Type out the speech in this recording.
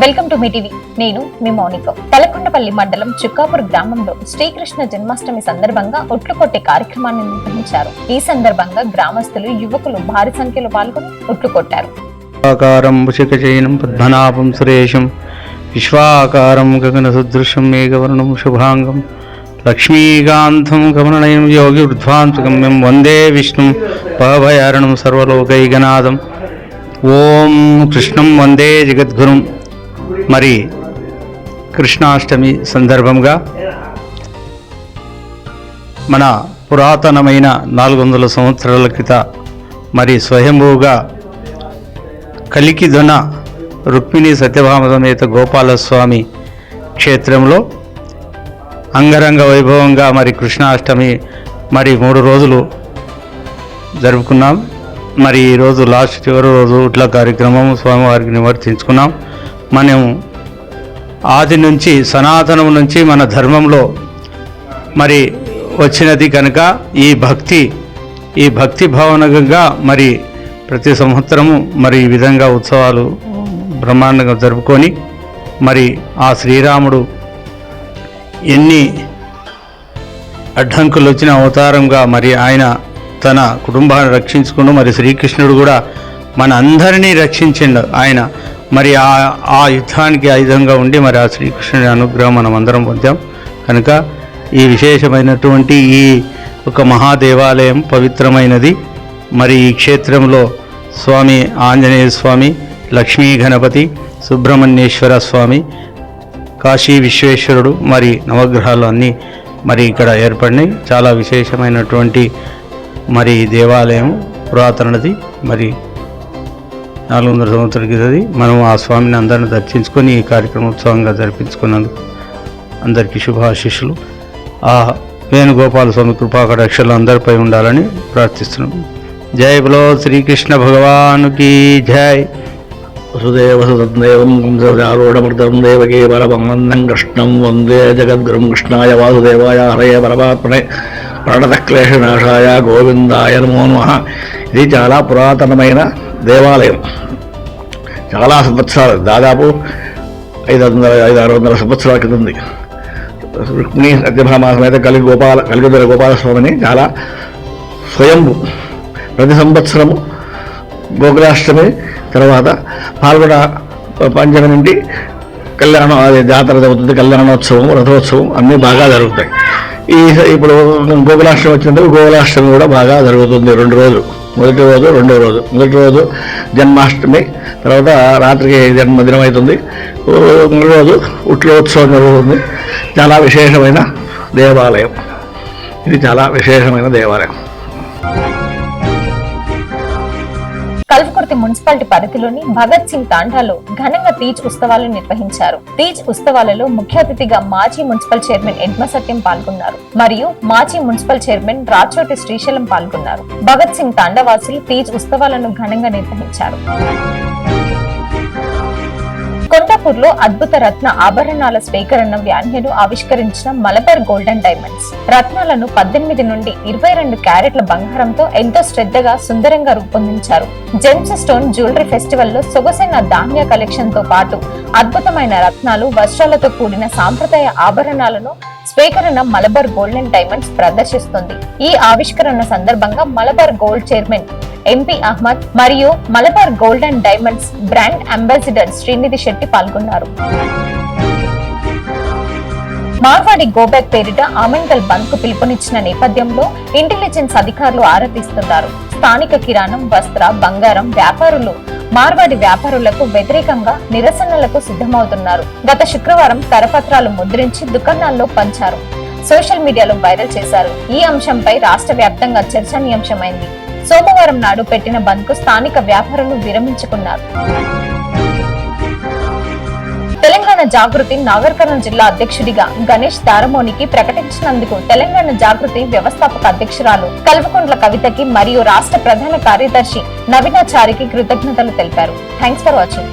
Welcome to me TV. నేను మీ మౌనిక. తలకొండపల్లి మండలం చుక్కాపూర్ గ్రామంలో శ్రీకృష్ణ జన్మాష్టమి సందర్భంగా ఒట్లు కొట్టే కార్యక్రమాన్ని నిర్వహించారు. ఈ సందర్భంగా గ్రామస్తులు యువకులు భారీ సంఖ్యలో పాల్గొని ఒట్లు కొట్టారు ఆకారం వృషికచైనం పద్మనాభం సురేషం విశ్వాకారం గగనసదృశం మేఘవర్ణం శుభాంగం లక్ష్మీకాంతం గమననయం యోగి వృద్ధ్వాంతగమ్యం వందే విష్ణుం భవభయారణం సర్వలోకైకనాథం. ఓం కృష్ణం వందే జగద్గురుం మరి కృష్ణాష్టమి సందర్భంగా మన పురాతనమైన నాలుగు వందల సంవత్సరాల క్రిత మరి స్వయంభూగా కలికిదొన రుక్మిణి సత్యభామ గోపాలస్వామి క్షేత్రంలో అంగరంగ వైభవంగా మరి కృష్ణాష్టమి మరి మూడు రోజులు జరుపుకున్నాం. మరి ఈరోజు లాస్ట్ చివరి రోజు ఇట్లా కార్యక్రమం స్వామివారికి నివర్తించుకున్నాం మనం ఆది నుంచి సనాతనం నుంచి మన ధర్మంలో మరి వచ్చినది కనుక ఈ భక్తి ఈ భక్తి భావనగా మరి ప్రతి సంవత్సరము మరి ఈ విధంగా ఉత్సవాలు బ్రహ్మాండంగా జరుపుకొని మరి ఆ శ్రీరాముడు ఎన్ని అడ్డంకులు వచ్చిన అవతారంగా మరి ఆయన తన కుటుంబాన్ని రక్షించుకుని మరి శ్రీకృష్ణుడు కూడా మన అందరినీ రక్షించిండు. ఆయన మరి ఆ ఆ యుద్ధానికి ఆయుధంగా ఉండి మరి ఆ శ్రీకృష్ణుని అనుగ్రహం మనం అందరం పొందాం. కనుక ఈ విశేషమైనటువంటి ఈ ఒక మహాదేవాలయం పవిత్రమైనది. మరి ఈ క్షేత్రంలో స్వామి ఆంజనేయ స్వామి లక్ష్మీ గణపతి సుబ్రహ్మణ్యేశ్వర స్వామి కాశీ విశ్వేశ్వరుడు మరి నవగ్రహాలు అన్నీ మరి ఇక్కడ ఏర్పడినాయి. చాలా విశేషమైనటువంటి మరి దేవాలయం పురాతనది. మరి నాలుగు వందల సంవత్సరాల క్రితది మనం ఆ స్వామిని అందరిని దర్శించుకొని ఈ కార్యక్రమోత్సవంగా జరిపించుకున్నందుకు అందరికీ శుభాశిష్యులు ఆ వేణుగోపాల స్వామి కృపాకటాక్షలు అందరిపై ఉండాలని ప్రార్థిస్తున్నాం. జై బలో శ్రీకృష్ణ భగవానుకి జై. వసుదేవసుదేవం ఆరూఢమృతం దేవకీ పరమన్నం కృష్ణం వందే జగద్గురుం కృష్ణాయ వాసుదేవాయ హరయ పరమాత్మనే. ప్రణతక్లేశనాశాయ గోవిందాయ నమో నమ. ఇది చాలా పురాతనమైన దేవాలయం. చాలా సంవత్సరాలు దాదాపు ఐదు వందల ఐదు ఆరు వందల సంవత్సరాల క్రితం ఉంది. రుక్మిణి సత్యభామ సమేత కలిగి గోపాల కలిగిదల గోపాలస్వామిని చాలా స్వయంభు. ప్రతి సంవత్సరము గోకులాష్టమి తర్వాత పాల్గొన పంచమి నుండి కళ్యాణం అదే జాతర జరుగుతుంది కళ్యాణోత్సవం రథోత్సవం అన్నీ బాగా జరుగుతాయి. ఈ ఇప్పుడు గోకులాష్టమి వచ్చినందుకు గోకులాష్టమి కూడా బాగా జరుగుతుంది రెండు రోజులు. మొదటి రోజు రెండో రోజు. మొదటి రోజు జన్మాష్టమి తర్వాత రాత్రికి జన్మదినం అవుతుంది మూడు రోజు ఉట్లోత్సవం జరుగుతుంది. చాలా విశేషమైన దేవాలయం. ఇది చాలా విశేషమైన దేవాలయం. మున్సిపాలిటీ పరిధిలోని భగత్ సింగ్ తాండాలో ఘనంగా తీజ్ ఉత్సవాలు నిర్వహించారు. తీజ్ ఉత్సవాలలో ముఖ్య అతిథిగా మాజీ మున్సిపల్ చైర్మన్ ఎడ్మ సత్యం పాల్గొన్నారు. మరియు మాజీ మున్సిపల్ చైర్మన్ రాచోటి శ్రీశైలం పాల్గొన్నారు. భగత్ సింగ్ తాండవాసులు తీజ్ ఉత్సవాలను ఘనంగా నిర్వహించారు. కొండాపూర్లో అద్భుత రత్న ఆభరణాల స్వీకరణ వ్యాన్యను ఆవిష్కరించిన మలబార్ గోల్డెన్ డైమండ్స్. రత్నాలను పద్దెనిమిది నుండి ఇరవై రెండు క్యారెట్ల బంగారంతో ఎంతో శ్రద్ధగా సుందరంగా రూపొందించారు. జెమ్స్ స్టోన్ జ్యువెలరీ ఫెస్టివల్లో సొగసైన ధాన్య కలెక్షన్తో పాటు అద్భుతమైన రత్నాలు వస్త్రాలతో కూడిన సాంప్రదాయ ఆభరణాలను స్వీకరణ మలబార్ గోల్డెన్ డైమండ్స్ ప్రదర్శిస్తుంది. ఈ ఆవిష్కరణ సందర్భంగా Malabar gold chairman MP Ahmed మరియు Malabar gold and diamonds brand ambassador Srinidhi Shetty పాల్గొన్నారు. మార్వాడి గోబ్యాక్ పేరిట ఆమెంగల్ బంద్కు పిలుపునిచ్చిన నేపథ్యంలో ఇంటెలిజెన్స్ అధికారులు ఆరాధిస్తున్నారు. స్థానిక కిరాణం వస్త్ర బంగారం వ్యాపారులు మార్వాడి వ్యాపారులకు వ్యతిరేకంగా నిరసనలకు సిద్ధమవుతున్నారు. గత శుక్రవారం కరపత్రాలు ముద్రించి దుకాణాల్లో పంచారు. సోషల్ మీడియాలో వైరల్ చేశారు. ఈ అంశంపై రాష్ట్ర వ్యాప్తంగా చర్చనీయాంశమైంది. సోమవారం నాడు పెట్టిన బంద్కు స్థానిక వ్యాపారులు విరమించుకున్నారు. తెలంగాణ జాగృతి నాగర్ కర్నూలు జిల్లా అధ్యక్షుడిగా గణేష్ దారమోనికి ప్రకటించినందుకు తెలంగాణ జాగృతి వ్యవస్థాపక అధ్యక్షురాలు కల్వకుంట్ల కవితకి మరియు రాష్ట్ర ప్రధాన కార్యదర్శి నవీనాచారికి కృతజ్ఞతలు తెలిపారు. Thanks for watching.